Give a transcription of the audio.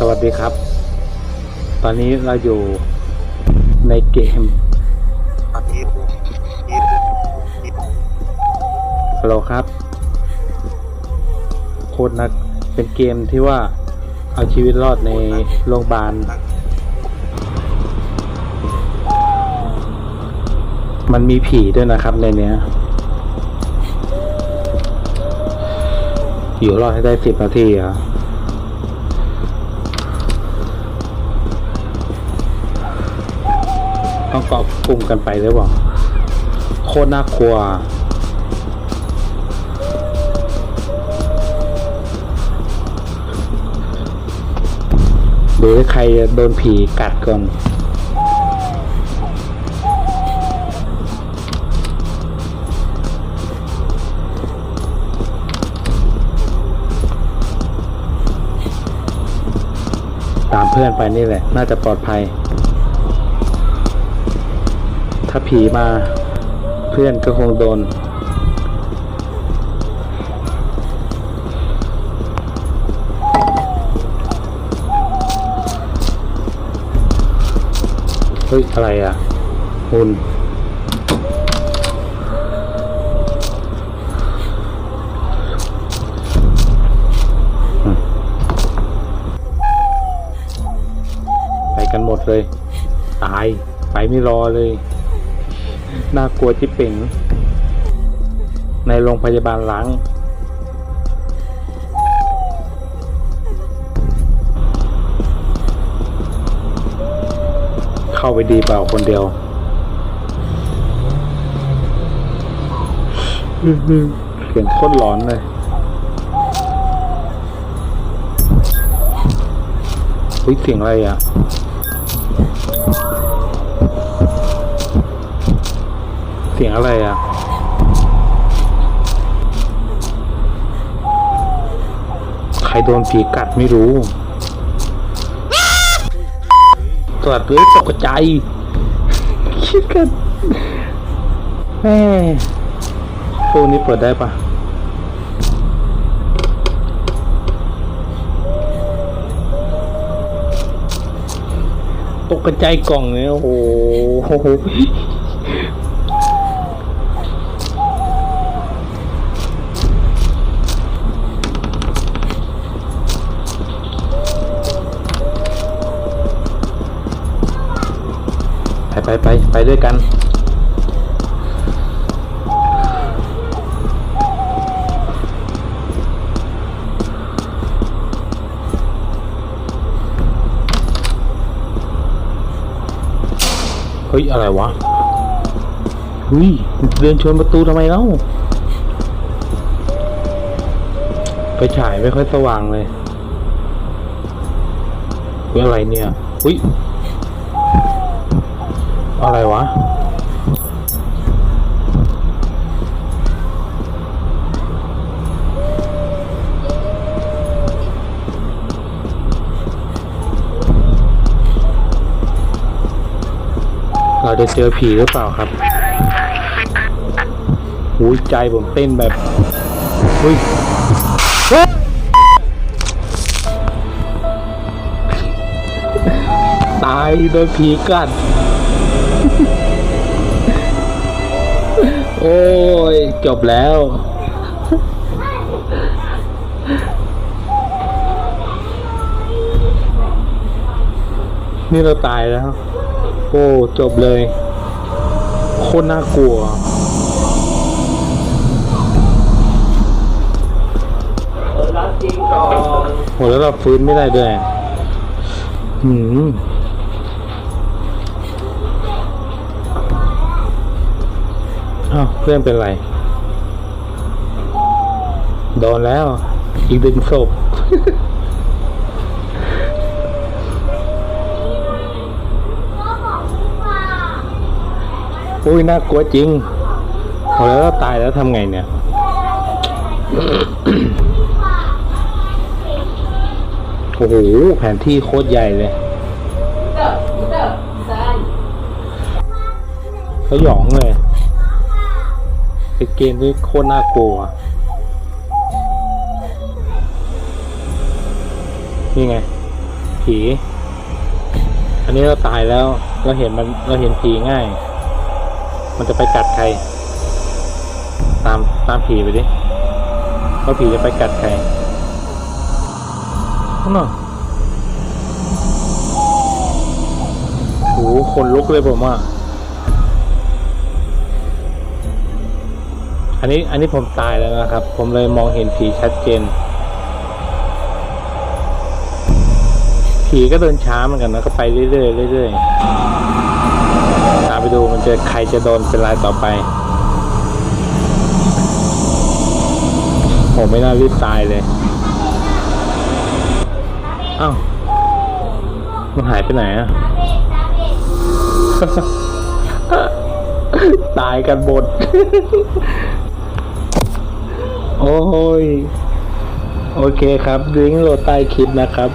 สวัสดีครับ ตอนนี้เราอยู่ในเกมฮัลโหลครับ โคตรนักเป็นเกมที่ว่าเอาชีวิตรอดในโรงพยาบาล มันมีผีด้วยนะครับในเนี้ย อยู่รอดให้ได้สิบนาทีอะ ต้องเกาะกลุ่มกันไปหรือเปล่าโคตรน่ากลัวดูให้ใครโดนผีกัดก่อนตามเพื่อนไปนี่แหละ น่าจะปลอดภัย ถ้าผีมาเพื่อนก็คงโดน เฮ้ย อะไรอะหุ่นไปกันหมดเลย ตาย ไปไม่รอเลย น่ากลัวจิบเป่ง ในโรงพยาบาลล้าง เข้าไปดีเปล่าคนเดียวอื้อหือเสียงโคตรร้อนเลยเฮ้ยเสียงอะไรอะ เสียงอะไรอะ ใครโดนผีกัดไม่รู้ตรวจเลยตกใจคิดกันแม่พวกนี้เปิดได้ปะตกกระจายกล่องเนี่ยโอ้โห ไปไปไปด้วยกัน เฮ้ย อะไรวะเฮ้ยเดินชนประตูทำไมเล่าไปฉายไม่ค่อยสว่างเลยเฮ้ยอะไรเนี่ยอุ้ย อะไรวะ เราจะเจอผีหรือเปล่าครับหูยใจผมเต้นแบบอุ้ยตายโดนผีกัด โอ้ย จบแล้ว นี่เราตายแล้ว โอ้ จบเลย โคตรน่ากลัวรับจริงก่อนโหแล้วเราฟื้นไม่ได้ด้วยหืม อ้าวเพื่อนเป็นไร โดนแล้ว อีกดึงศพอุ้ยน่ากลัวจริงโหแล้วเราตายแล้วทำไงเนี่ยโอ้โหแผนที่โคตรใหญ่เลยเขาหยองเลย เป็นเกมที่โคตรน่ากลัว นี่ไง ผี อันนี้เราตายแล้ว เราเห็นมันเราเห็นผีง่าย มันจะไปกัดใคร ตามตามผีไปดิว่าผีจะไปกัดใครน่ะโอ้โหคนลุกเลยผมว่า อันนี้อันนี้ผมตายแล้วนะครับ ผมเลยมองเห็นผีชัดเจน ผีก็เดินช้าเหมือนกันนะก็ไปเรื่อยๆเรื่อยๆตามไปดูมันจะใครจะโดนเป็นรายต่อไปผมไม่น่ารีบตายเลยอ้าวมันหายไปไหนอะตายกันหมด โอ้ย โอเคครับลิงก์โหลดใต้คลิปนะครับ